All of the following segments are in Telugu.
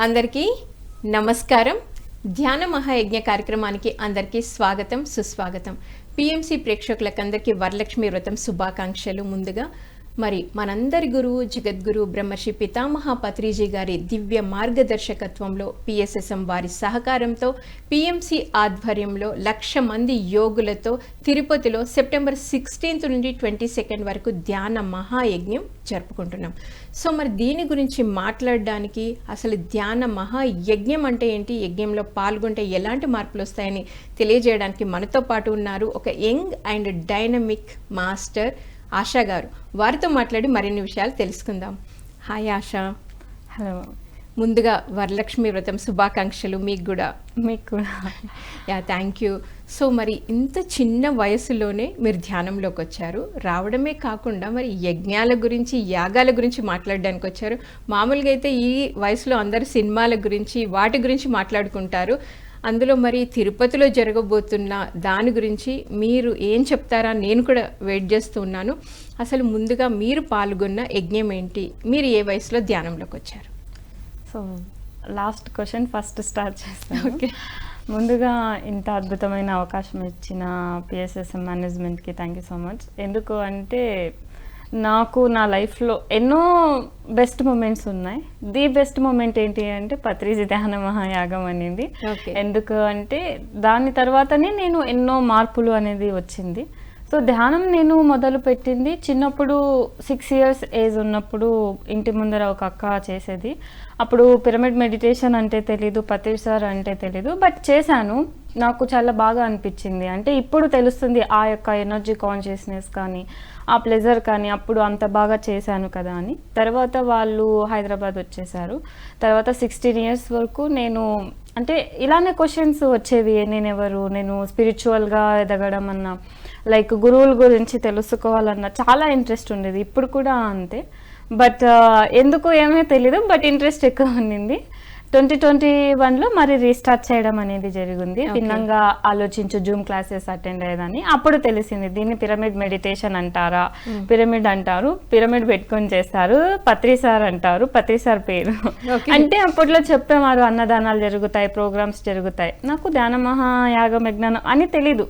అందరికీ నమస్కారం. ధ్యాన మహాయజ్ఞ కార్యక్రమానికి అందరికీ స్వాగతం సుస్వాగతం. పిఎంసి ప్రేక్షకులకందరికీ వరలక్ష్మి వ్రతం శుభాకాంక్షలు. ముందుగా మరి మనందరి గురువు జగద్గురు బ్రహ్మర్షి పితామహ పత్రిజీ గారి దివ్య మార్గదర్శకత్వంలో పిఎస్ఎస్ఎం వారి సహకారంతో పిఎంసి ఆధ్వర్యంలో లక్ష మంది యోగులతో తిరుపతిలో సెప్టెంబర్ సిక్స్టీన్త్ నుండి ట్వంటీ సెకండ్ వరకు ధ్యాన మహాయజ్ఞం జరుపుకుంటున్నాం. సో మరి దీని గురించి మాట్లాడడానికి అసలు ధ్యాన మహాయజ్ఞం అంటే ఏంటి? యజ్ఞంలో పాల్గొంటే ఎలాంటి మార్పులు వస్తాయని తెలియజేయడానికి మనతో పాటు ఉన్నారు ఒక young and dynamic master Asha garu. వారితో మాట్లాడి మరిన్ని విషయాలు తెలుసుకుందాం. హాయ్ ఆశా. హలో. ముందుగా వరలక్ష్మి వ్రతం శుభాకాంక్షలు మీకు కూడా. మీకు కూడా. Yeah thank you. సో మరి ఇంత చిన్న వయసులోనే మీరు ధ్యానంలోకి వచ్చారు. రావడమే కాకుండా మరి యజ్ఞాల గురించి యాగాల గురించి మాట్లాడడానికి వచ్చారు. మామూలుగా అయితే ఈ వయసులో అందరు సినిమాల గురించి వాటి గురించి మాట్లాడుకుంటారు. అందులో మరి తిరుపతిలో జరగబోతున్న దాని గురించి మీరు ఏం చెప్తారా? నేను కూడా వెయిట్ చేస్తూ ఉన్నాను. అసలు ముందుగా మీరు పాల్గొన్న యజ్ఞం ఏంటి? మీరు ఏ వయసులో ధ్యానంలోకి వచ్చారు? So last question first start చేస్తాను. ఓకే ముందుగా ఇంత అద్భుతమైన అవకాశం ఇచ్చిన పిఎస్ఎస్ఎం మేనేజ్మెంట్కి థ్యాంక్ యూ సో మచ్ ఎందుకు అంటే నాకు నా లైఫ్లో ఎన్నో బెస్ట్ మూమెంట్స్ ఉన్నాయి. ది బెస్ట్ మూమెంట్ ఏంటి అంటే పత్రిజి ధ్యాన మహాయాగం అనేది. ఎందుకు అంటే దాని తర్వాతనే నేను ఎన్నో మార్పులు అనేది వచ్చింది. సో ధ్యానం నేను మొదలు పెట్టింది చిన్నప్పుడు సిక్స్ ఇయర్స్ ఏజ్ ఉన్నప్పుడు ఇంటి ముందర ఒక అక్క చేసేది. అప్పుడు పిరమిడ్ మెడిటేషన్ అంటే తెలీదు పత్రి సార్ అంటే తెలీదు బట్ చేశాను. నాకు చాలా బాగా అనిపించింది. అంటే ఇప్పుడు తెలుస్తుంది ఆ యొక్క ఎనర్జీ కాన్షియస్నెస్ కానీ ఆ ప్లెజర్ కానీ అప్పుడు అంత బాగా చేశాను కదా అని. తర్వాత వాళ్ళు హైదరాబాద్ వచ్చేసారు. తర్వాత సిక్స్టీన్ ఇయర్స్ వరకు నేను అంటే ఇలానే క్వశ్చన్స్ వచ్చేవి. నేను ఎవరు? నేను స్పిరిచువల్గా ఎదగడం అన్న లైక్ గురువుల గురించి తెలుసుకోవాలన్న చాలా ఇంట్రెస్ట్ ఉండేది. ఇప్పుడు కూడా అంతే. బట్ ఎందుకు ఏమీ తెలీదు బట్ ఇంట్రెస్ట్ ఎక్కువ ఉండింది. ట్వంటీ ట్వంటీ వన్లో మరి రీస్టార్ట్ చేయడం అనేది జరిగింది. భిన్నంగా ఆలోచించు జూమ్ క్లాసెస్ అటెండ్ అయ్యేదని. అప్పుడు తెలిసింది దీన్ని పిరమిడ్ మెడిటేషన్ అంటారా? పిరమిడ్ అంటారు పిరమిడ్ పెట్టుకొని చేస్తారు పత్రి సార్ అంటారు పత్రి సార్ పేరు. అంటే అప్పట్లో చెప్పేవారు అన్నదానాలు జరుగుతాయి ప్రోగ్రామ్స్ జరుగుతాయి. నాకు ధ్యాన మహాయాగం యజ్ఞానం అని తెలీదు.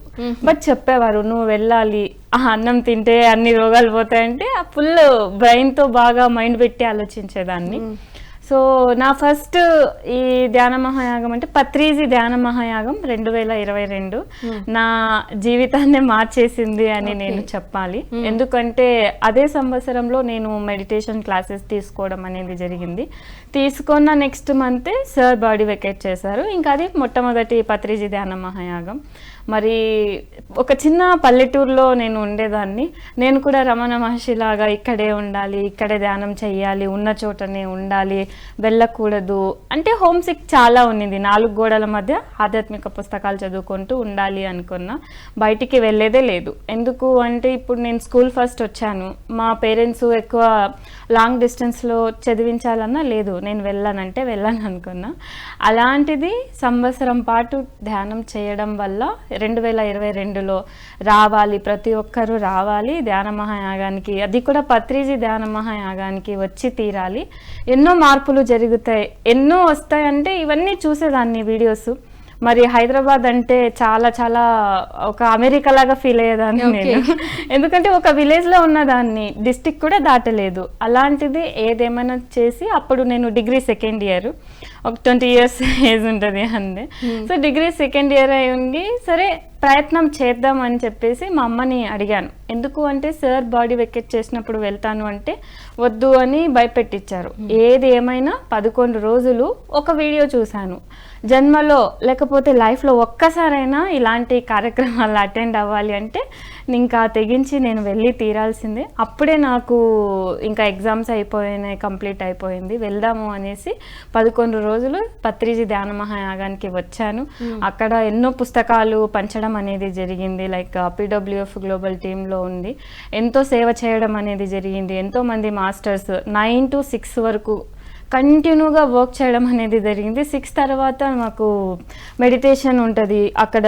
బట్ చెప్పేవారు నువ్వు వెళ్ళాలి ఆ అన్నం తింటే అన్ని రోగాలు పోతాయంటే ఆ ఫుల్ బ్రెయిన్తో బాగా మైండ్ పెట్టి ఆలోచించేదాన్ని. సో నా ఫస్ట్ ఈ ధ్యాన మహాయాగం అంటే పత్రిజీ ధ్యాన మహాయాగం రెండు వేల ఇరవై రెండు. నా జీవితాన్ని మార్చేసింది అని నేను చెప్పాలి. ఎందుకంటే అదే సంవత్సరంలో నేను మెడిటేషన్ క్లాసెస్ తీసుకోవడం అనేది జరిగింది. తీసుకున్న నెక్స్ట్ మంతే సార్ బాడీ వెకేట్ చేశారు. ఇంకా అది మొట్టమొదటి పత్రిజీ ధ్యాన మహాయాగం. మరి ఒక చిన్న పల్లెటూరులో నేను ఉండేదాన్ని. నేను కూడా రమణ మహర్షి లాగా ఇక్కడే ఉండాలి ఇక్కడే ధ్యానం చెయ్యాలి ఉన్న చోటనే ఉండాలి వెళ్ళకూడదు. అంటే హోమ్ సిక్ చాలా ఉన్నింది. నాలుగు గోడల మధ్య ఆధ్యాత్మిక పుస్తకాలు చదువుకుంటూ ఉండాలి అనుకున్నా. బయటికి వెళ్ళేదే లేదు. ఎందుకు అంటే ఇప్పుడు నేను స్కూల్ ఫస్ట్ వచ్చాను. మా పేరెంట్స్ ఎక్కువ లాంగ్ డిస్టెన్స్లో చదివించాలన్నా లేదు నేను వెళ్ళానంటే వెళ్ళాను అనుకున్నా అలాంటిది సంవత్సరం పాటు ధ్యానం చేయడం వల్ల రెండు వేల ఇరవై రెండులో రావాలి ప్రతి ఒక్కరూ రావాలి ధ్యాన మహాయాగానికి. అది కూడా పత్రిజీ ధ్యాన మహాయాగానికి వచ్చి తీరాలి. ఎన్నో మార్పులు జరుగుతాయి. ఎన్నో వస్తాయంటే ఇవన్నీ చూసేదాన్ని వీడియోస్. మరి హైదరాబాద్ అంటే చాలా చాలా ఒక అమెరికా లాగా ఫీల్ అయ్యేదాన్ని నేను. ఎందుకంటే ఒక విలేజ్లో ఉన్నదాన్ని డిస్టిక్ కూడా దాటలేదు. అలాంటిది ఏదేమైనా చేసి అప్పుడు నేను డిగ్రీ సెకండ్ ఇయర్ ఒక ట్వంటీ ఇయర్స్ ఏజ్ ఉంటుంది అంతే. సో డిగ్రీ సెకండ్ ఇయర్ అయి ఉండి సరే ప్రయత్నం చేద్దాం అని చెప్పేసి మా అమ్మని అడిగాను. ఎందుకు అంటే సార్ బాడీ వెకెట్ చేసినప్పుడు వెళ్తాను అంటే వద్దు అని భయపెట్టించారు ఏది ఏమైనా పదకొండు రోజులు ఒక వీడియో చూశాను. జన్మలో లేకపోతే లైఫ్లో ఒక్కసారైనా ఇలాంటి కార్యక్రమాలు అటెండ్ అవ్వాలి అంటే ఇంకా తెగించి నేను వెళ్ళి తీరాల్సిందే. అప్పుడే నాకు ఇంకా ఎగ్జామ్స్ అయిపోయినాయి కంప్లీట్ అయిపోయింది. వెళ్దాము అనేసి పదకొండు రోజులు పత్రిజీ ధ్యాన మహాయాగానికి వచ్చాను. అక్కడ ఎన్నో పుస్తకాలు పంచడం అనేది జరిగింది. లైక్ పీడబ్ల్యూఎఫ్ గ్లోబల్ టీంలో ఉంది ఎంతో సేవ చేయడం అనేది జరిగింది. ఎంతో మంది మాస్టర్స్ నైన్ టు సిక్స్ వరకు కంటిన్యూగా వర్క్ చేయడం అనేది జరిగింది. సిక్స్ తర్వాత మాకు మెడిటేషన్ ఉంటుంది. అక్కడ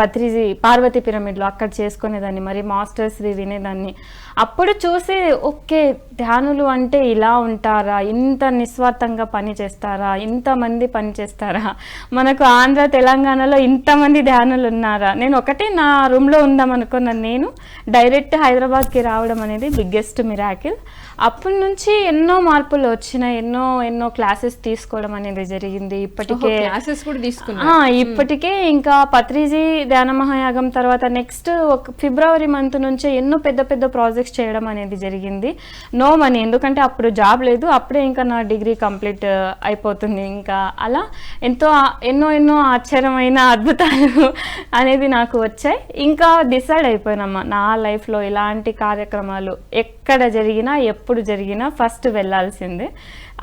పత్రిజీ పార్వతి పిరమిడ్లో అక్కడ చేసుకునేదాన్ని మరి మాస్టర్స్వి వినేదాన్ని. అప్పుడు చూసి ఓకే ధ్యానులు అంటే ఇలా ఉంటారా? ఇంత నిస్వార్థంగా పని చేస్తారా? ఇంతమంది పని చేస్తారా? మనకు ఆంధ్ర తెలంగాణలో ఇంతమంది ధ్యానులు ఉన్నారా? నేను ఒకటే నా రూమ్లో ఉందాం అనుకున్నాను. నేను డైరెక్ట్ హైదరాబాద్కి రావడం అనేది బిగ్గెస్ట్ మిరాకిల్. అప్పటి నుంచి ఎన్నో మార్పులు వచ్చినాయి. ఎన్నో ఎన్నో క్లాసెస్ తీసుకోవడం అనేది జరిగింది. ఇప్పటికే క్లాసెస్ కూడా తీసుకున్నారు. ఆ, ఇప్పటికే ఇంకా పత్రిజీ ధ్యాన మహాయాగం తర్వాత నెక్స్ట్ ఒక ఫిబ్రవరి మంత్ నుంచి ఎన్నో పెద్ద పెద్ద ప్రాజెక్ట్స్ చేయడం అనేది జరిగింది. నో మనీ ఎందుకంటే అప్పుడు జాబ్ లేదు. అప్పుడే ఇంకా నా డిగ్రీ కంప్లీట్ అయిపోతుంది. ఇంకా అలా ఎంతో ఎన్నో ఎన్నో ఆశ్చర్యమైన అద్భుతాలు అనేది నాకు వచ్చాయి. ఇంకా డిసైడ్ అయిపోయినమ్మా నా లైఫ్లో ఇలాంటి కార్యక్రమాలు ఎక్కడ జరిగినా ఎప్పుడు జరిగినా ఫస్ట్ వెళ్ళాల్సిందే.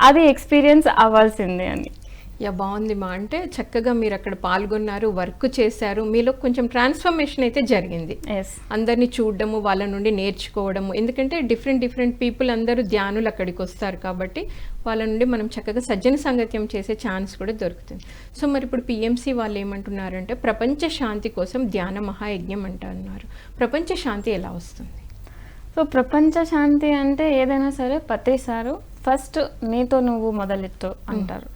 అది ఎక్స్పీరియన్స్ అవ్వాల్సిందే అని. యా బాగుంది మా. అంటే చక్కగా మీరు అక్కడ పాల్గొన్నారు వర్క్ చేశారు. మీలో కొంచెం ట్రాన్స్ఫర్మేషన్ అయితే జరిగింది. ఎస్ అందరినీ చూడడము వాళ్ళ నుండి నేర్చుకోవడము. ఎందుకంటే డిఫరెంట్ డిఫరెంట్ పీపుల్ అందరూ ధ్యానులు అక్కడికి వస్తారు కాబట్టి వాళ్ళ నుండి మనం చక్కగా సజ్జన సంగత్యం చేసే ఛాన్స్ కూడా దొరుకుతుంది. సో మరి ఇప్పుడు పిఎంసి వాళ్ళు ఏమంటున్నారంటే ప్రపంచ శాంతి కోసం ధ్యాన మహాయజ్ఞం అంటున్నారు. ప్రపంచ శాంతి ఎలా వస్తుంది? సో ప్రపంచ శాంతి అంటే ఏదైనా సరే పత్రి సారు ఫస్ట్ నీతో నువ్వు మొదలెత్తు అంటారు.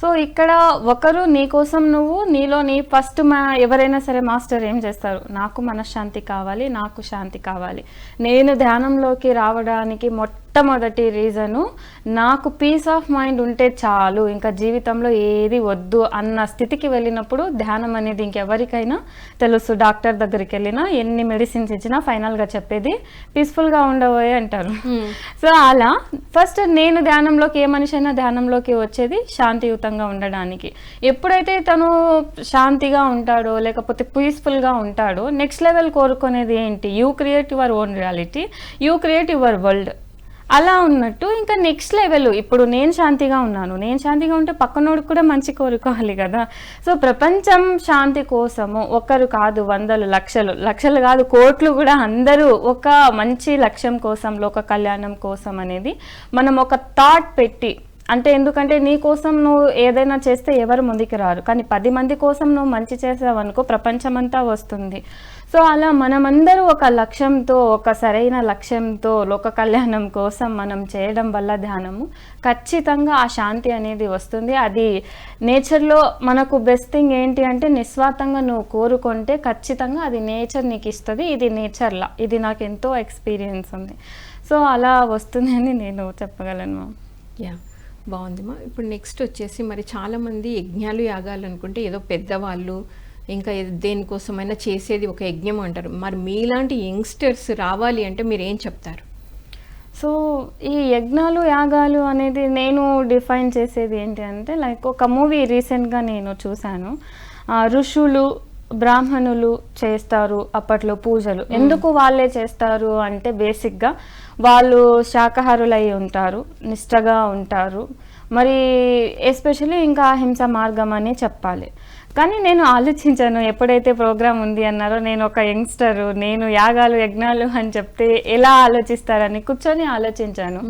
సో ఇక్కడ ఒకరు నీ కోసం నువ్వు నీలో నీ ఫస్ట్ మా ఎవరైనా సరే మాస్టర్ ఏం చేస్తారు? నాకు మనశ్శాంతి కావాలి నాకు శాంతి కావాలి. నేను ధ్యానంలోకి రావడానికి మొట్టమొదటి రీజను నాకు పీస్ ఆఫ్ మైండ్ ఉంటే చాలు ఇంకా జీవితంలో ఏది వద్దు అన్న స్థితికి వెళ్ళినప్పుడు ధ్యానం అనేది ఇంకెవరికైనా తెలుసు. డాక్టర్ దగ్గరికి వెళ్ళినా ఎన్ని మెడిసిన్స్ ఇచ్చినా ఫైనల్గా చెప్పేది పీస్ఫుల్గా ఉండబోయే అంటారు. సో అలా ఫస్ట్ నేను ధ్యానంలోకి ఏ మనిషి అయినా ధ్యానంలోకి వచ్చేది శాంతియుతంగా ఉండడానికి. ఎప్పుడైతే తను శాంతిగా ఉంటాడో లేకపోతే పీస్ఫుల్గా ఉంటాడో నెక్స్ట్ లెవెల్ కోరుకునేది ఏంటి? You create your own reality you create your world అలా ఉన్నట్టు ఇంకా నెక్స్ట్ లెవెల్ ఇప్పుడు నేను శాంతిగా ఉన్నాను. నేను శాంతిగా ఉంటే పక్కనోడు కూడా మంచి కోరుకోవాలి కదా. సో ప్రపంచం శాంతి కోసము ఒకరు కాదు వందలు లక్షలు లక్షలు కాదు కోట్లు కూడా అందరూ ఒక మంచి లక్ష్యం కోసం లోక కళ్యాణం కోసం అనేది మనం ఒక థాట్ పెట్టి అంటే ఎందుకంటే నీ కోసం నువ్వు ఏదైనా చేస్తే ఎవరు ముందుకు రారు. కానీ పది మంది కోసం నువ్వు మంచి చేసావనుకో ప్రపంచమంతా వస్తుంది. సో అలా మనమందరూ ఒక లక్ష్యంతో ఒక సరైన లక్ష్యంతో లోక కళ్యాణం కోసం మనం చేయడం వల్ల ధ్యానము ఖచ్చితంగా ఆ శాంతి అనేది వస్తుంది. అది నేచర్లో మనకు బెస్ట్ థింగ్ ఏంటి అంటే నిస్వార్థంగా నువ్వు కోరుకుంటే ఖచ్చితంగా అది నేచర్ నీకు ఇస్తుంది. ఇది నేచర్లా ఇది నాకు ఎంతో ఎక్స్పీరియన్స్ ఉంది. సో అలా వస్తుంది అని నేను చెప్పగలను. యా బాగుందిమా ఇప్పుడు నెక్స్ట్ వచ్చేసి మరి చాలామంది యజ్ఞాలు యాగాలు అనుకుంటే ఏదో పెద్దవాళ్ళు ఇంకా దేనికోసమైనా చేసేది ఒక యజ్ఞం అంటారు. మరి మీలాంటి యంగ్స్టర్స్ రావాలి అంటే మీరు ఏం చెప్తారు? సో ఈ యజ్ఞాలు యాగాలు అనేది నేను డిఫైన్ చేసేది ఏంటి అంటే లైక్ ఒక మూవీ రీసెంట్గా నేను చూశాను. ఋషులు బ్రాహ్మణులు చేస్తారు అప్పట్లో పూజలు. ఎందుకు వాళ్ళే చేస్తారు అంటే బేసిక్గా వాళ్ళు శాకాహారులై ఉంటారు నిష్టగా ఉంటారు. మరి ఎస్పెషల్లీ ఇంకా అహింస మార్గం అని చెప్పాలి. కానీ నేను ఆలోచించాను ఎప్పుడైతే ప్రోగ్రామ్ ఉంది అన్నారో నేను ఒక యంగ్స్టర్ నేను యాగాలు యజ్ఞాలు అని చెప్తే ఎలా ఆలోచిస్తారని కూర్చొని ఆలోచించాను.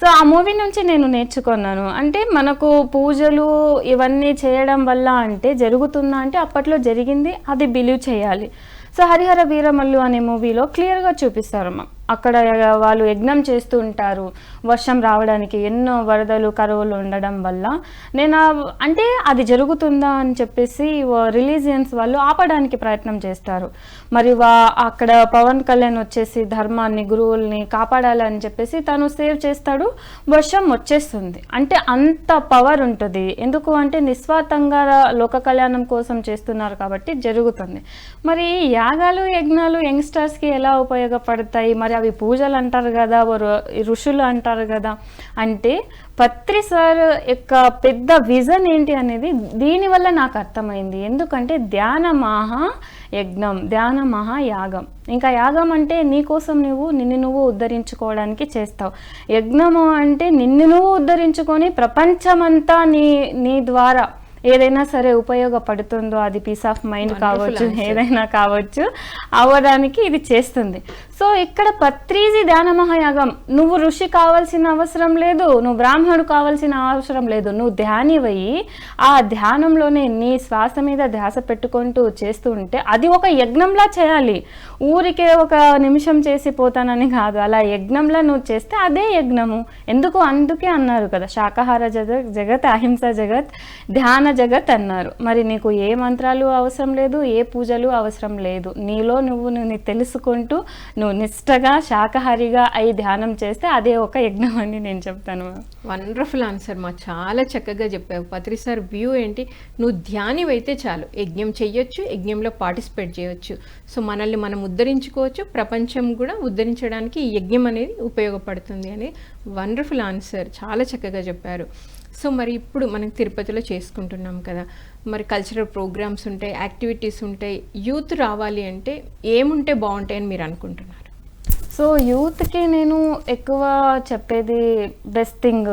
సో ఆ మూవీ నుంచి నేను నేర్చుకున్నాను. అంటే మనకు పూజలు ఇవన్నీ చేయడం వల్ల అంటే జరుగుతుందా అంటే అప్పట్లో జరిగింది అది బిలీవ్ చేయాలి. సో హరిహర వీరమల్లు అనే మూవీలో క్లియర్గా చూపిస్తారు మా అక్కడ వాళ్ళు యజ్ఞం చేస్తూ ఉంటారు. వర్షం రావడానికి ఎన్నో వరదలు కరువులు ఉండడం వల్ల. నేను అంటే అది జరుగుతుందా అని చెప్పేసి రిలీజియన్స్ వాళ్ళు ఆపడానికి ప్రయత్నం చేస్తారు. మరి వా అక్కడ పవన్ కళ్యాణ్ వచ్చేసి ధర్మాన్ని గురువుల్ని కాపాడాలని చెప్పేసి తను సేవ్ చేస్తాడు. వర్షం వచ్చేస్తుంది. అంటే అంత పవర్ ఉంటుంది. ఎందుకు అంటే నిస్వార్థంగా లోక కళ్యాణం కోసం చేస్తున్నారు కాబట్టి జరుగుతుంది. మరి ఈ యాగాలు యజ్ఞాలు యంగ్స్టర్స్కి ఎలా ఉపయోగపడతాయి? మరి మరి అవి పూజలు అంటారు కదా రు- ఋషులు అంటారు కదా. అంటే పత్రి సార్ యొక్క పెద్ద విజన్ ఏంటి అనేది దీనివల్ల నాకు అర్థమైంది. ఎందుకంటే ధ్యాన మహా యజ్ఞం ధ్యాన మహా యాగం. ఇంకా యాగం అంటే నీ కోసం నువ్వు నిన్ను నువ్వు ఉద్ధరించుకోవడానికి చేస్తావు. యజ్ఞము అంటే నిన్ను నువ్వు ఉద్ధరించుకొని ప్రపంచమంతా నీ నీ ద్వారా ఏదైనా సరే ఉపయోగపడుతుందో అది పీస్ ఆఫ్ మైండ్ కావచ్చు. ఏదైనా కావచ్చు అవ్వడానికి ఇది చేస్తుంది. సో ఇక్కడ పత్రీజి ధ్యాన మహాయాగం నువ్వు ఋషి కావాల్సిన అవసరం లేదు నువ్వు బ్రాహ్మణుడు కావాల్సిన అవసరం లేదు నువ్వు ధ్యానివయ్యి ఆ ధ్యానంలోనే నీ శ్వాస మీద ధ్యాస పెట్టుకుంటూ చేస్తూ ఉంటే అది ఒక యజ్ఞంలా చేయాలి. ఊరికే ఒక నిమిషం చేసి పోతానని కాదు అలా యజ్ఞంలా నువ్వు చేస్తే అదే యజ్ఞము. ఎందుకు? అందుకే అన్నారు కదా శాకాహార జగత్ జగత్ అహింస జగత్ ధ్యాన జగత్ అన్నారు. మరి నీకు ఏ మంత్రాలు అవసరం లేదు ఏ పూజలు అవసరం లేదు. నీలో నువ్వు నువ్వు తెలుసుకుంటూ నువ్వు నిష్టగా శాకాహారిగా అయి ధ్యానం చేస్తే అదే ఒక యజ్ఞం అని నేను చెప్తాను వండర్ఫుల్ ఆన్సర్ మా. చాలా చక్కగా చెప్పావు. పత్రి సార్ వ్యూ ఏంటి? నువ్వు ధ్యానివైతే చాలు. యజ్ఞం చెయ్యొచ్చు యజ్ఞంలో పార్టిసిపేట్ చేయొచ్చు. సో మనల్ని మనం ఉద్ధరించుకోవచ్చు ప్రపంచం కూడా ఉద్ధరించడానికి ఈ యజ్ఞం అనేది ఉపయోగపడుతుంది అని. వండర్ఫుల్ ఆన్సర్ చాలా చక్కగా చెప్పారు. సో మరి ఇప్పుడు మనం తిరుపతిలో చేసుకుంటున్నాం కదా. మరి కల్చరల్ ప్రోగ్రామ్స్ ఉంటాయి యాక్టివిటీస్ ఉంటాయి. యూత్ రావాలి అంటే ఏముంటే బాగుంటాయని మీరు అనుకుంటున్నారు? సో యూత్కి నేను ఎక్కువ చెప్పేది బెస్ట్ థింగ్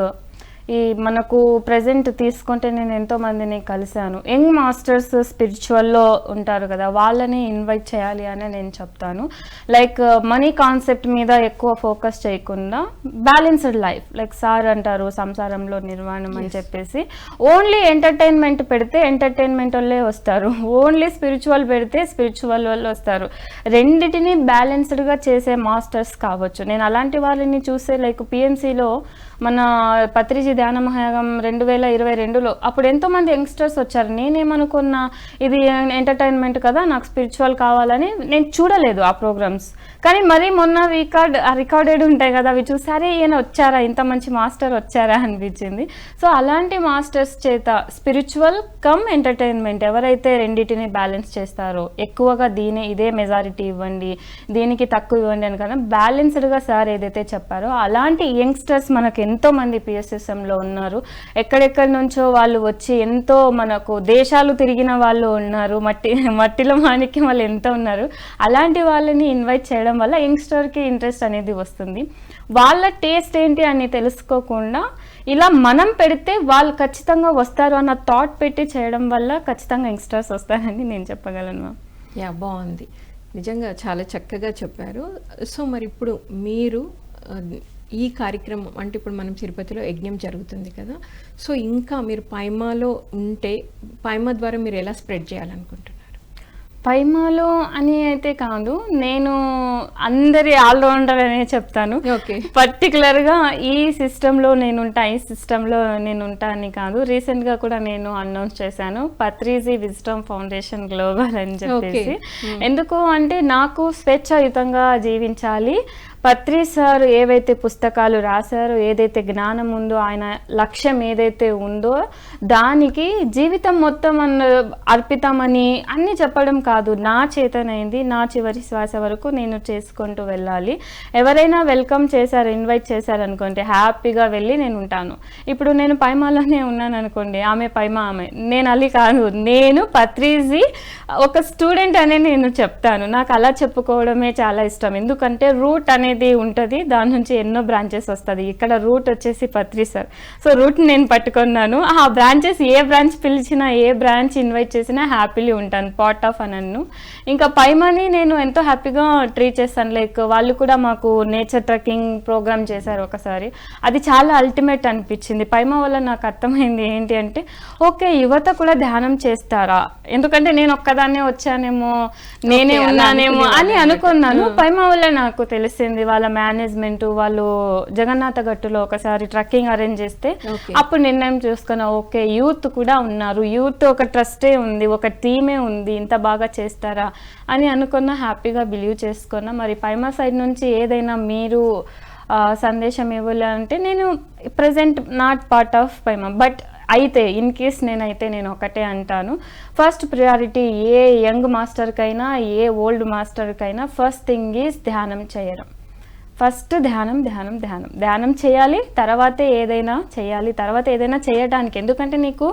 ఈ మనకు ప్రజెంట్ తీసుకుంటే నేను ఎంతో మందిని కలిశాను. యంగ్ మాస్టర్స్ స్పిరిచువల్లో ఉంటారు కదా వాళ్ళని ఇన్వైట్ చేయాలి అని నేను చెప్తాను. లైక్ మనీ కాన్సెప్ట్ మీద ఎక్కువ ఫోకస్ చేయకుండా బ్యాలెన్స్డ్ లైఫ్ లైక్ సార్ అంటారు సంసారంలో నిర్మాణం అని చెప్పేసి. ఓన్లీ ఎంటర్టైన్మెంట్ పెడితే ఎంటర్టైన్మెంట్ వాళ్ళే వస్తారు. ఓన్లీ స్పిరిచువల్ పెడితే స్పిరిచువల్ వాళ్ళు వస్తారు. రెండిటిని బ్యాలెన్స్డ్గా చేసే మాస్టర్స్ కావచ్చు. నేను అలాంటి వాళ్ళని చూసే లైక్ పిఎంసిలో మన పత్రిజీ ధ్యాన మహాయాగం రెండు వేల ఇరవై రెండులో. అప్పుడు ఎంతోమంది యంగ్స్టర్స్ వచ్చారు. నేనేమనుకున్నా ఇది ఎంటర్టైన్మెంట్ కదా నాకు స్పిరిచువల్ కావాలని నేను చూడలేదు ఆ ప్రోగ్రామ్స్ కానీ మరి మొన్న రికార్డ్ రికార్డెడ్ ఉంటాయి కదా అవి చూసారే ఈయన వచ్చారా? ఇంత మంచి మాస్టర్ వచ్చారా? అనిపించింది. సో అలాంటి మాస్టర్స్ చేత స్పిరిచువల్ కమ్ ఎంటర్టైన్మెంట్ ఎవరైతే రెండింటిని బ్యాలెన్స్ చేస్తారో ఎక్కువగా దీని ఇదే మెజారిటీ ఇవ్వండి దీనికి తక్కువ ఇవ్వండి అని కదా బ్యాలెన్స్డ్గా సార్ ఏదైతే చెప్పారో అలాంటి యంగ్స్టర్స్ మనకు ఎంతో మంది పిఎస్ఎస్ఎంలో ఉన్నారు. ఎక్కడెక్కడి నుంచో వాళ్ళు వచ్చి ఎంతో మనకు దేశాలు తిరిగిన వాళ్ళు ఉన్నారు. మట్టి మట్టిలో మాణిక్యం వాళ్ళు ఎంతో ఉన్నారు. అలాంటి వాళ్ళని ఇన్వైట్ చేయడం వల్ల యంగ్స్టర్కి ఇంట్రెస్ట్ అనేది వస్తుంది. వాళ్ళ టేస్ట్ ఏంటి అని తెలుసుకోకుండా ఇలా మనం పెడితే వాళ్ళు ఖచ్చితంగా వస్తారు అన్న థాట్ పెట్టి చేయడం వల్ల ఖచ్చితంగా యంగ్స్టర్స్ వస్తారని నేను చెప్పగలను మ్యామ్. యా బాగుంది. నిజంగా చాలా చక్కగా చెప్పారు. సో మరి ఇప్పుడు మీరు ఈ కార్యక్రమం అంటే ఇప్పుడు మనం తిరుపతిలో యజ్ఞం జరుగుతుంది కదా. సో ఇంకా మీరు పైమాలో ఉంటే పైమా ద్వారా మీరు ఎలా స్ప్రెడ్ చేయాలనుకుంటున్నారు? పైమాలో అని అయితే కాదు నేను అందరి ఆల్రౌండర్ అనే చెప్తాను. పర్టికులర్గా ఈ సిస్టంలో నేను ఉంటా ఈ సిస్టంలో నేను ఉంటా అని కాదు రీసెంట్గా కూడా నేను అనౌన్స్ చేశాను పత్రిజీ విజ్డమ్ ఫౌండేషన్ గ్లోబల్ అని చెప్పేసి. ఎందుకు అంటే నాకు స్వేచ్ఛాయుతంగా జీవించాలి పత్రి సార్ ఏవైతే పుస్తకాలు రాశారో ఏదైతే జ్ఞానం ఉందో ఆయన లక్ష్యం ఏదైతే ఉందో దానికి జీవితం మొత్తం అన్న అర్పితమని అన్ని చెప్పడం కాదు. నా చేతనైంది నా చివరి శ్వాస వరకు నేను చేసుకుంటూ వెళ్ళాలి. ఎవరైనా వెల్కమ్ చేశారు ఇన్వైట్ చేశారు అనుకోండి హ్యాపీగా వెళ్ళి నేను ఉంటాను. ఇప్పుడు నేను పైమాలోనే ఉన్నాను అనుకోండి ఆమె పైమా ఆమె. నేను అల్లి కాదు నేను పత్రిజీ ఒక స్టూడెంట్ అనే నేను చెప్తాను. నాకు అలా చెప్పుకోవడమే చాలా ఇష్టం. ఎందుకంటే రూట్ అనేది ఉంటుంది. దాని నుంచి ఎన్నో బ్రాంచెస్ వస్తుంది. ఇక్కడ రూట్ వచ్చేసి పత్రి సార్ సో రూట్ నేను పట్టుకున్నాను. ఆ బ్రాంచెస్ ఏ బ్రాంచ్ పిలిచినా ఏ బ్రాంచ్ ఇన్వైట్ చేసినా హ్యాపీలీ ఉంటాను. పార్ట్ ఆఫ్ అనన్ను ఇంకా పైమని నేను ఎంతో హ్యాపీగా ట్రీట్ చేస్తాను. లైక్ వాళ్ళు కూడా మాకు నేచర్ ట్రెక్కింగ్ ప్రోగ్రామ్ చేశారు ఒకసారి. అది చాలా అల్టిమేట్ అనిపించింది. పైమ వల్ల నాకు అర్థమైంది ఏంటి అంటే ఓకే యువత కూడా ధ్యానం చేస్తారా? ఎందుకంటే నేను ఒక్కదాన్నే వచ్చానేమో నేనే ఉన్నానేమో అని అనుకున్నాను. పైమ వల్ల నాకు తెలిసింది వాళ్ళ మేనేజ్మెంట్ వాళ్ళు జగన్నాథ గట్టులో ఒకసారి ట్రక్కింగ్ అరేంజ్ చేస్తే. అప్పుడు నిర్ణయం చేసుకున్నా ఓకే యూత్ కూడా ఉన్నారు. యూత్ ఒక ట్రస్టే ఉంది ఒక టీమే ఉంది ఇంత బాగా చేస్తారా అని అనుకున్న హ్యాపీగా బిలీవ్ చేసుకున్నా మరి పైమా సైడ్ నుంచి ఏదైనా మీరు సందేశం ఇవ్వాలంటే నేను ప్రజెంట్ నాట్ పార్ట్ ఆఫ్ పైమా. బట్ అయితే ఇన్ కేస్ నేనైతే నేను ఒకటే అంటాను. ఫస్ట్ ప్రియారిటీ ఏ యంగ్ మాస్టర్కైనా ఏ ఓల్డ్ మాస్టర్కైనా ఫస్ట్ థింగ్ ఈజ్ ధ్యానం చేయడం. ఫస్ట్ ధ్యానం ధ్యానం ధ్యానం. ధ్యానం చేయాలి తర్వాతే ఏదైనా చేయాలి. తర్వాత ఏదైనా చేయటానికి. ఎందుకంటే నీకు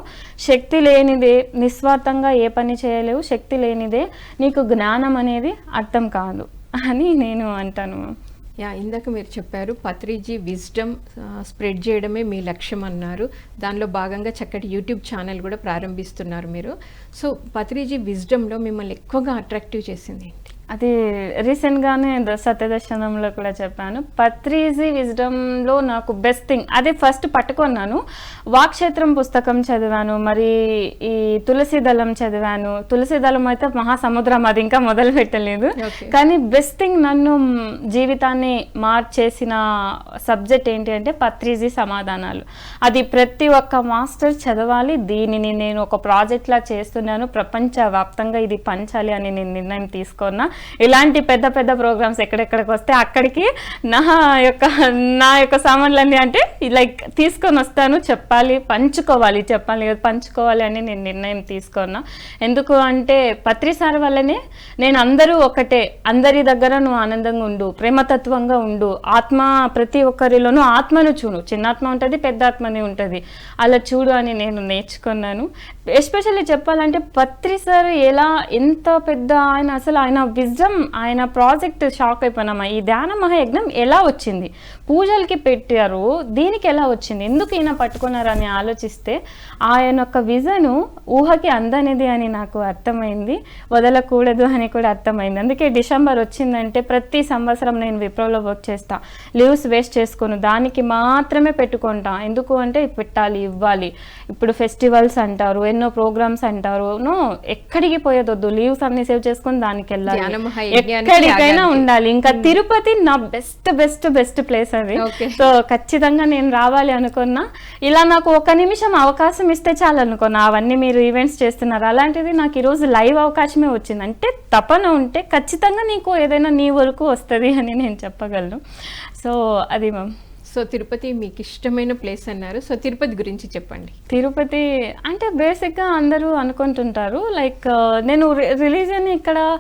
శక్తి లేనిదే నిస్వార్థంగా ఏ పని చేయలేవు శక్తి లేనిదే నీకు జ్ఞానం అనేది అర్థం కాదు అని నేను అంటాను. యా ఇందాక మీరు చెప్పారు పత్రిజీ విజ్డమ్ స్ప్రెడ్ చేయడమే మీ లక్ష్యం అన్నారు. దానిలో భాగంగా చక్కటి యూట్యూబ్ ఛానల్ కూడా ప్రారంభిస్తున్నారు మీరు. సో పత్రిజీ విజ్డమ్లో మిమ్మల్ని ఎక్కువగా అట్రాక్టివ్ చేసింది ఏంటి? అది రీసెంట్గానే సత్యదర్శనంలో కూడా చెప్పాను. పత్రిజీ విజ్డమ్లో నాకు బెస్ట్ థింగ్ అదే ఫస్ట్ పట్టుకున్నాను. వాక్షేత్రం పుస్తకం చదివాను మరి ఈ తులసి దళం చదివాను. తులసి దళం అయితే మహాసముద్రం అది ఇంకా మొదలు పెట్టలేదు. కానీ బెస్ట్ థింగ్ నన్ను జీవితాన్ని మార్చేసిన సబ్జెక్ట్ ఏంటి అంటే పత్రిజీ సమాధానాలు. అది ప్రతి ఒక్క మాస్టర్ చదవాలి దీనిని నేను ఒక ప్రాజెక్ట్లా చేస్తున్నాను ప్రపంచ వ్యాప్తంగా ఇది పంచాలి అని నేను నిర్ణయం తీసుకున్నా. ఇలాంటి పెద్ద పెద్ద ప్రోగ్రామ్స్ ఎక్కడెక్కడికి వస్తే అక్కడికి నా యొక్క నా యొక్క సామాన్లన్నీ అంటే లైక్ తీసుకొని వస్తాను చెప్పాలి పంచుకోవాలి చెప్పాలి పంచుకోవాలి అని నేను నిర్ణయం తీసుకున్నా. ఎందుకు అంటే పత్రి సార్ వల్లనే నేను అందరూ ఒకటే అందరి దగ్గర నువ్వు ఆనందంగా ఉండు ప్రేమతత్వంగా ఉండు ఆత్మ ప్రతి ఒక్కరిలోనూ ఆత్మను చూడు. చిన్నాత్మ ఉంటుంది పెద్ద ఆత్మని ఉంటుంది. అలా చూడు అని నేను నేర్చుకున్నాను. ఎస్పెషల్లీ చెప్పాలంటే పత్రి సార్ ఎలా ఎంత పెద్ద ఆయన అసలు ఆయన విజ్డమ్ ఆయన ప్రాజెక్ట్ షాక్ అయిపోయినామా? ఈ ధ్యాన మహాయజ్ఞం ఎలా వచ్చింది? పూజలకి పెట్టారు. దీనికి ఎలా వచ్చింది? ఎందుకు ఈయన పట్టుకున్నారని ఆలోచిస్తే ఆయన యొక్క విజను ఊహకి అందనిది అని నాకు అర్థమైంది. వదలకూడదు అని కూడా అర్థమైంది. అందుకే డిసెంబర్ వచ్చిందంటే ప్రతి సంవత్సరం నేను విప్రోలో వర్క్ చేస్తా. లీవ్స్ వేస్ట్ చేసుకోను దానికి మాత్రమే పెట్టుకుంటా. ఎందుకు అంటే పెట్టాలి ఇవ్వాలి. ఇప్పుడు ఫెస్టివల్స్ అంటారు ఎన్నో ప్రోగ్రామ్స్ అంటారు. నో ఎక్కడికి పోయేదొద్దు. లీవ్స్ అన్ని సేవ్ చేసుకొని దానికి వెళ్ళాలి. ఎక్కడికైనా. ఉండాలి. ఇంకా తిరుపతి నా best best best place Okay. So ఖచ్చితంగా నేను రావాలి అనుకున్నా. ఇలా నాకు ఒక నిమిషం అవకాశం ఇస్తే చాలు అనుకున్నా. అవన్నీ మీరు ఈవెంట్స్ చేస్తున్నారు. అలాంటిది నాకు ఈరోజు లైవ్ అవకాశమే వచ్చింది. అంటే తపన ఉంటే ఖచ్చితంగా నీకు ఏదైనా నీ వరకు వస్తుంది అని నేను చెప్పగలను. సో అది మ్యామ్ సో తిరుపతి మీకు ఇష్టమైన ప్లేస్ అన్నారు. సో తిరుపతి గురించి చెప్పండి. తిరుపతి అంటే బేసిక్గా అందరూ అనుకుంటుంటారు. లైక్ నేను రిలీజన్ ఇక్కడ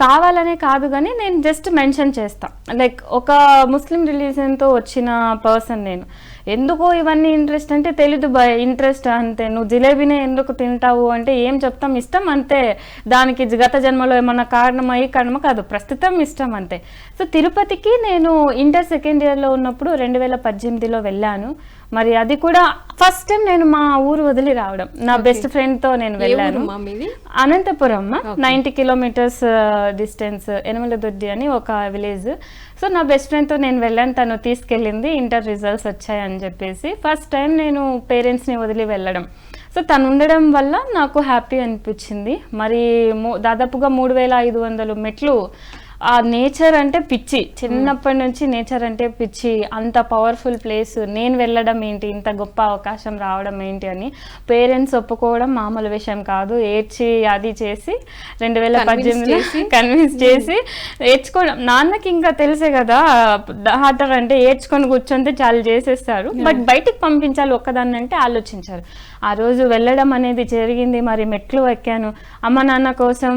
కావాలనే కాదు కానీ నేను జస్ట్ మెన్షన్ చేస్తా. లైక్ ఒక ముస్లిం రిలీజన్తో వచ్చిన పర్సన్ నేను. ఎందుకో ఇవన్నీ ఇంట్రెస్ట్ అంటే తెలీదు బై ఇంట్రెస్ట్ అంతే. నువ్వు జిలేబీనే ఎందుకు తింటావు అంటే ఏం చెప్తాం? ఇష్టం అంతే. దానికి గత జన్మలో ఏమన్నా కారణం అయ్యి కారణమో? కాదు. ప్రస్తుతం ఇష్టం అంతే. సో తిరుపతికి నేను ఇంటర్ సెకండ్ ఇయర్లో ఉన్నప్పుడు రెండు వేల పద్దెనిమిదిలో వెళ్ళాను. మరి అది కూడా ఫస్ట్ టైం నేను మా ఊరు వదిలి రావడం. నా బెస్ట్ ఫ్రెండ్తో నేను ఏ వెళ్ళాను. Anantapur ninety kilometers distance Enamaladoddi అని ఒక విలేజ్ సో నా బెస్ట్ ఫ్రెండ్తో నేను వెళ్ళాను. తను తీసుకెళ్ళింది. ఇంటర్ రిజల్ట్స్ వచ్చాయని చెప్పేసి ఫస్ట్ టైం నేను పేరెంట్స్ని వదిలి వెళ్ళడం. సో తను ఉండడం వల్ల నాకు హ్యాపీ అనిపించింది. మరి దాదాపుగా మూడు వేల ఐదు వందలు మెట్లు ఆ నేచర్ అంటే పిచ్చి. చిన్నప్పటి నుంచి నేచర్ అంటే పిచ్చి. అంత పవర్ఫుల్ ప్లేస్ నేను వెళ్ళడం ఏంటి? ఇంత గొప్ప అవకాశం రావడం ఏంటి అని పేరెంట్స్ ఒప్పుకోవడం మామూలు విషయం కాదు. ఏడ్చి అది చేసి రెండు వేల పద్దెనిమిదిలో చేసి. కన్విన్స్ చేసి ఏడ్చుకోవడం. నాన్నకి ఇంకా తెలుసే కదా డాక్టర్ అంటే ఏడ్చుకొని కూర్చుంటే చాలా చేసేస్తారు. బట్ బయటికి పంపించాలి ఒక్కదాన్ని అంటే ఆలోచించారు. ఆ రోజు వెళ్ళడం అనేది జరిగింది. మరి మెట్లు ఎక్కాను. అమ్మ నాన్న కోసం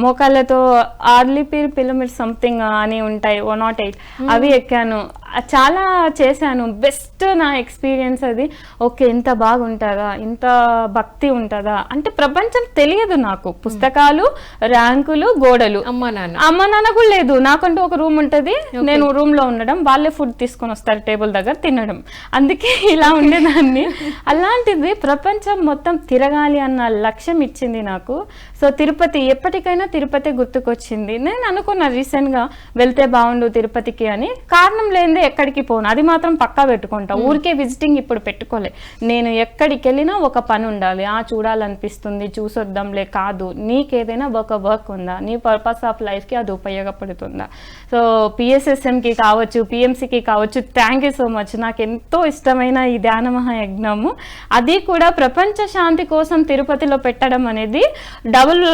మోకాళ్ళతో ఆర్లీ పీర్ పిలమిడ్ సంథింగ్ అని ఉంటాయి వన్ నాట్ ఎయిట్. అవి ఎక్కాను. చాలా చేశాను. బెస్ట్ నా ఎక్స్పీరియన్స్ అది. ఓకే ఇంత బాగుంటుందా? ఇంత భక్తి ఉంటుందా? అంటే ప్రపంచం తెలియదు నాకు. పుస్తకాలు ర్యాంకులు గోడలు. అమ్మా నాన్న. అమ్మ నాన్న కూడా లేదు. నాకంటూ ఒక రూమ్ ఉంటది. నేను రూమ్లో ఉండడం వాళ్ళే ఫుడ్ తీసుకొని వస్తారు టేబుల్ దగ్గర తినడం. అందుకే ఇలా ఉండేదాన్ని. అలాంటిది ప్రపంచం మొత్తం తిరగాలి అన్న లక్ష్యం ఇచ్చింది నాకు. సో తిరుపతి ఎప్పటికైనా తిరుపతి గుర్తుకొచ్చింది. నేను అనుకున్నా రీసెంట్గా వెళ్తే బాగుండు తిరుపతికి అని. కారణం లేనిదే ఎక్కడికి పోను. అది మాత్రం పక్కా పెట్టుకుంటా. ఊరికే విజిటింగ్ ఇప్పుడు పెట్టుకోలే. నేను ఎక్కడికి వెళ్ళినా ఒక పని ఉండాలి. ఆ చూడాలనిపిస్తుంది చూసొద్దాంలే కాదు. నీకేదైనా ఒక వర్క్ ఉందా? నీ పర్పస్ ఆఫ్ లైఫ్కి అది ఉపయోగపడుతుందా? సో పిఎస్ఎస్ఎంకి కావచ్చు పిఎంసికి కావచ్చు థ్యాంక్ యూ సో మచ్ నాకు ఎంతో ఇష్టమైన ఈ ధ్యాన మహాయజ్ఞము. అది కూడా ప్రపంచ శాంతి కోసం తిరుపతిలో పెట్టడం అనేది డబుల్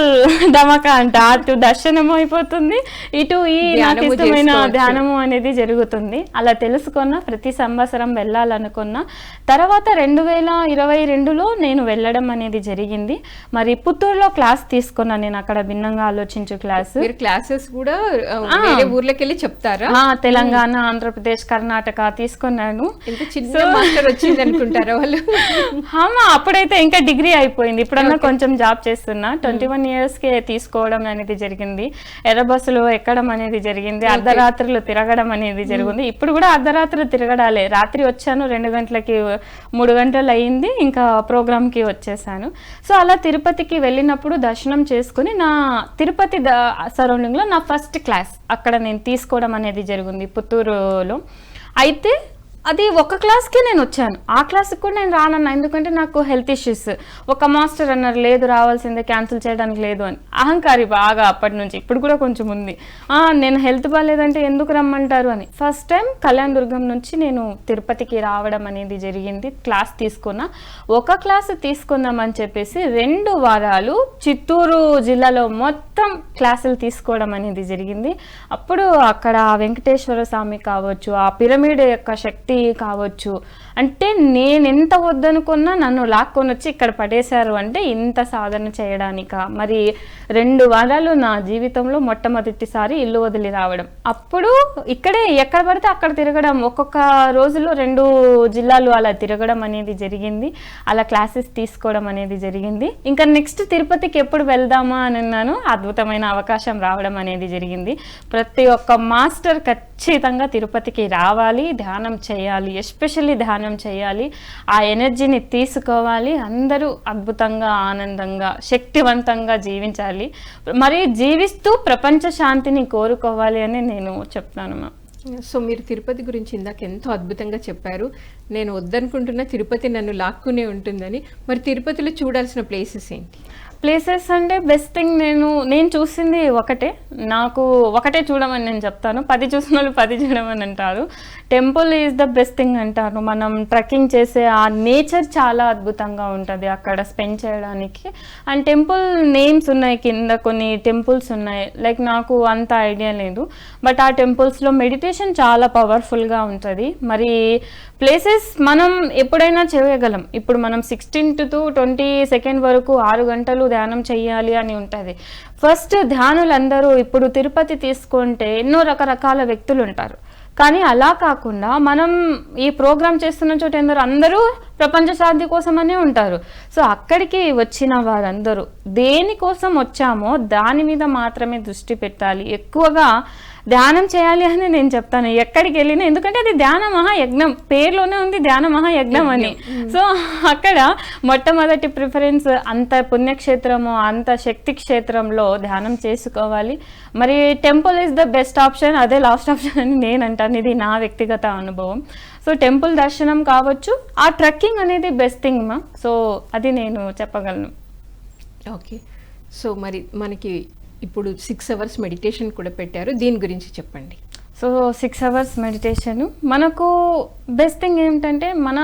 ధమాకా అంట. అటు దర్శనం అయిపోతుంది ఇటు ఈ నాకు ఇష్టమైన. ధ్యానము అనేది జరుగుతుంది. అలా తెలుసుకున్నా ప్రతి సంవత్సరం వెళ్ళాలనుకున్నా తర్వాత రెండు వేల ఇరవై రెండులో నేను వెళ్ళడం అనేది జరిగింది. మరి పుత్తూరులో క్లాస్ తీసుకున్నాను నేను అక్కడ భిన్నంగా ఆలోచించు క్లాస్. క్లాసెస్ కూడా ఊర్లోకి వెళ్ళి చెప్తారా? తెలంగాణ ఆంధ్రప్రదేశ్ కర్ణాటక తీసుకున్నాను. వచ్చింది అనుకుంటారా వాళ్ళు? అప్పుడైతే ఇంకా డిగ్రీ అయిపోయింది. ఇప్పుడన్నా కొంచెం జాబ్ చేస్తున్నా. ట్వంటీ వన్కి తీసుకోవడం అనేది జరిగింది. ఎర్ర బస్సులో ఎక్కడం అనేది జరిగింది. అర్ధరాత్రులు తిరగడం అనేది జరిగింది. ఇప్పుడు కూడా అర్ధరాత్రి తిరగడాలే. రాత్రి వచ్చాను రెండు గంటలకి మూడు గంటలు అయింది ఇంకా ప్రోగ్రామ్కి వచ్చేసాను. సో అలా తిరుపతికి వెళ్ళినప్పుడు దర్శనం చేసుకుని నా తిరుపతి సరౌండింగ్లో నా ఫస్ట్ క్లాస్ అక్కడ నేను తీసుకోవడం అనేది జరిగింది పుత్తూరులో. అయితే అది ఒక క్లాస్కి నేను వచ్చాను. ఆ క్లాస్కి కూడా నేను రానన్నా ఎందుకంటే నాకు హెల్త్ ఇష్యూస్. ఒక మాస్టర్ అన్నారు లేదు రావాల్సిందే క్యాన్సిల్ చేయడానికి లేదు అని. అహంకారి బాగా అప్పటి నుంచి ఇప్పుడు కూడా కొంచెం ఉంది. నేను హెల్త్ బాగాలేదంటే ఎందుకు రమ్మంటారు అని. ఫస్ట్ టైం కళ్యాణ్ దుర్గం నుంచి నేను తిరుపతికి రావడం అనేది జరిగింది. క్లాస్ తీసుకున్నా. ఒక క్లాస్ తీసుకుందామని చెప్పేసి రెండు వారాలు చిత్తూరు జిల్లాలో మొత్తం క్లాసులు తీసుకోవడం అనేది జరిగింది. అప్పుడు అక్కడ వెంకటేశ్వర స్వామి కావచ్చు ఆ పిరమిడ్ యొక్క శక్తి కావచ్చు. అంటే నేను ఎంత వద్దనుకున్నా నన్ను లాక్కొని వచ్చి ఇక్కడ పడేశారు అంటే ఇంత సాధన చేయడానిక. మరి రెండు వారాలు నా జీవితంలో మొట్టమొదటిసారి ఇల్లు వదిలి రావడం. అప్పుడు ఇక్కడే ఎక్కడ పడితే అక్కడ తిరగడం. ఒక్కొక్క రోజులో రెండు జిల్లాలు అలా తిరగడం అనేది జరిగింది. అలా క్లాసెస్ తీసుకోవడం అనేది జరిగింది. ఇంకా నెక్స్ట్ తిరుపతికి ఎప్పుడు వెళ్దామా అని అన్నాను. అద్భుతమైన అవకాశం రావడం అనేది జరిగింది. ప్రతి ఒక్క మాస్టర్ ఖచ్చితంగా తిరుపతికి రావాలి. ధ్యానం చేయాలి. ఎస్పెషల్లీ ధ్యానం చేయాలి. ఆ ఎనర్జీని తీసుకోవాలి. అందరూ అద్భుతంగా ఆనందంగా శక్తివంతంగా జీవించాలి. మరి జీవిస్తూ ప్రపంచ శాంతిని కోరుకోవాలి అని నేను చెప్తాను మ్యామ్. సో మీరు తిరుపతి గురించి ఇందాక ఎంతో అద్భుతంగా చెప్పారు. నేను వద్దనుకుంటున్న తిరుపతి నన్ను లాక్కునే ఉంటుందని. మరి తిరుపతిలో చూడాల్సిన ప్లేసెస్ ఏంటి? ప్లేసెస్ అంటే బెస్ట్ థింగ్ నేను నేను చూసింది ఒకటే. నాకు ఒకటే చూడమని నేను చెప్తాను. పది చూసిన వాళ్ళు పది చూడమని అంటారు. Temple is the best thing అంటారు. మనం ట్రెక్కింగ్ చేసే ఆ నేచర్ చాలా అద్భుతంగా ఉంటుంది అక్కడ స్పెండ్ చేయడానికి. అండ్ టెంపుల్ నేమ్స్ ఉన్నాయి కింద కొన్ని టెంపుల్స్ ఉన్నాయి. లైక్ నాకు అంత ఐడియా లేదు. బట్ ఆ టెంపుల్స్లో మెడిటేషన్ చాలా పవర్ఫుల్గా ఉంటుంది. మరి ప్లేసెస్ మనం ఎప్పుడైనా చేయగలం. ఇప్పుడు మనం సిక్స్టీన్ టు ట్వంటీ సెకండ్ వరకు ఆరు గంటలు ధ్యానం చేయాలి అని ఉంటుంది. ఫస్ట్ ధ్యానులందరూ ఇప్పుడు తిరుపతి తీసుకుంటే ఎన్నో రకరకాల వ్యక్తులు ఉంటారు. కానీ అలా కాకుండా మనం ఈ ప్రోగ్రామ్ చేస్తున్న చోట ఎందరో అందరూ ప్రపంచ శాంతి కోసమనే ఉంటారు. సో అక్కడికి వచ్చిన వారందరూ దేనికోసం వచ్చామో దాని మీద మాత్రమే దృష్టి పెట్టాలి. ఎక్కువగా ధ్యానం చేయాలి అని నేను చెప్తాను. ఎక్కడికి వెళ్ళినా ఎందుకంటే అది ధ్యాన మహాయజ్ఞం. పేరులోనే ఉంది ధ్యాన మహాయజ్ఞం అని. సో అక్కడ మొట్టమొదటి ప్రిఫరెన్స్ అంత పుణ్యక్షేత్రము అంత శక్తి క్షేత్రంలో ధ్యానం చేసుకోవాలి. మరి temple is the best option అదే లాస్ట్ ఆప్షన్ అని నేను అంటాను. ఇది నా వ్యక్తిగత అనుభవం. సో టెంపుల్ దర్శనం కావచ్చు. ఆ ట్రెక్కింగ్ అనేది బెస్ట్ థింగ్ మా. సో అది నేను చెప్పగలను. ఓకే. సో మరి మనకి ఇప్పుడు సిక్స్ అవర్స్ మెడిటేషన్ కూడా పెట్టారు. దీని గురించి చెప్పండి. సో సిక్స్ అవర్స్ మెడిటేషన్ మనకు బెస్ట్ థింగ్ ఏంటంటే మన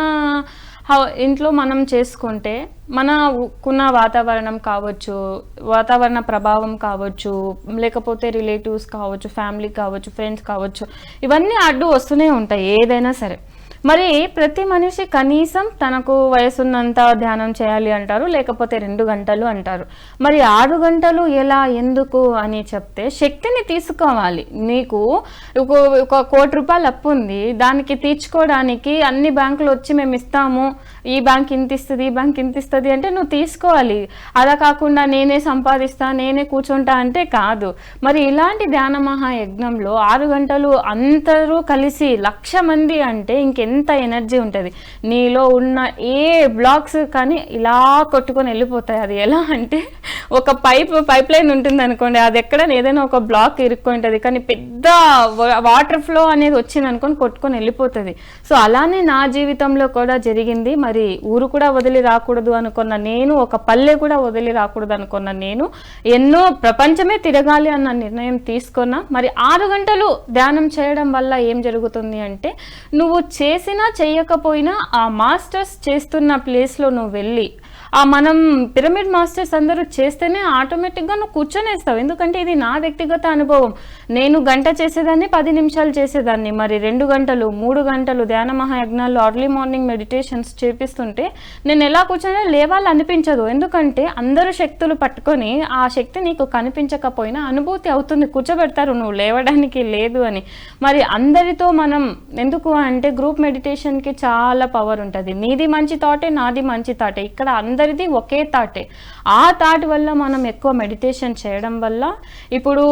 ఇంట్లో మనం చేసుకుంటే మనకున్న వాతావరణం కావచ్చు వాతావరణ ప్రభావం కావచ్చు లేకపోతే రిలేటివ్స్ కావచ్చు ఫ్యామిలీ కావచ్చు ఫ్రెండ్స్ కావచ్చు ఇవన్నీ అడ్డు వస్తూనే ఉంటాయి ఏదైనా సరే. మరి ప్రతి మనిషి కనీసం తనకు వయసున్నంత ధ్యానం చేయాలి అంటారు లేకపోతే రెండు గంటలు అంటారు. మరి ఆరు గంటలు ఎలా ఎందుకు అని చెప్తే శక్తిని తీసుకోవాలి. నీకు ఒక ఒక కోటి రూపాయలు అప్పు ఉంది దానికి తీర్చుకోవడానికి అన్ని బ్యాంకులు వచ్చి మేము ఇస్తాము ఈ బ్యాంక్ ఇంత ఇస్తుంది ఈ బ్యాంక్ ఇంత ఇస్తుంది అంటే నువ్వు తీసుకోవాలి. అలా కాకుండా నేనే సంపాదిస్తా నేనే కూర్చుంటా అంటే కాదు. మరి ఇలాంటి ధ్యాన మహాయజ్ఞంలో ఆరు గంటలు అందరూ కలిసి లక్ష మంది అంటే ఇంకెంత ఎనర్జీ ఉంటుంది. నీలో ఉన్న ఏ బ్లాక్స్ కానీ ఇలా కొట్టుకొని వెళ్ళిపోతాయి. అది ఎలా అంటే ఒక పైప్ పైప్ లైన్ ఉంటుంది అనుకోండి అది ఎక్కడ ఏదైనా ఒక బ్లాక్ ఇరుక్కుంటుంది కానీ పెద్ద వాటర్ ఫ్లో అనేది వచ్చింది అనుకొని కొట్టుకొని వెళ్ళిపోతుంది. సో అలానే నా జీవితంలో కూడా జరిగింది. మరి ఊరు కూడా వదిలి రాకూడదు అనుకున్న నేను ఒక పల్లె కూడా వదిలి రాకూడదు అనుకున్న నేను ఎన్నో ప్రపంచమే తిరగాలి అన్న నిర్ణయం తీసుకున్నా. మరి ఆరు గంటలు ధ్యానం చేయడం వల్ల ఏం జరుగుతుంది అంటే నువ్వు చేసినా చేయకపోయినా ఆ మాస్టర్స్ చేస్తున్న ప్లేస్లో నువ్వు వెళ్ళి ఆ మనం పిరమిడ్ మాస్టర్స్ అందరూ చేస్తేనే ఆటోమేటిక్గా నువ్వు కూర్చొనేస్తావు. ఎందుకంటే ఇది నా వ్యక్తిగత అనుభవం. నేను గంట చేసేదాన్ని పది నిమిషాలు చేసేదాన్ని. మరి రెండు గంటలు మూడు గంటలు ధ్యాన మహాయజ్ఞాలు అర్లీ మార్నింగ్ మెడిటేషన్స్ చేపిస్తుంటే నేను ఎలా కూర్చొని లేవాలనిపించదు ఎందుకంటే అందరూ శక్తులు పట్టుకొని ఆ శక్తి నీకు కనిపించకపోయినా అనుభూతి అవుతుంది. కూర్చోబెడతారు నువ్వు లేవడానికి లేదు అని. మరి అందరితో మనం ఎందుకు అంటే గ్రూప్ మెడిటేషన్కి చాలా పవర్ ఉంటుంది. నీది మంచి థాటే నాది మంచి థాటే ఇక్కడ అందరిది ఒకే థాటే ఆ థాట్ వల్ల మనం ఎక్కువ మెడిటేషన్ చేయడం వల్ల ఇప్పుడు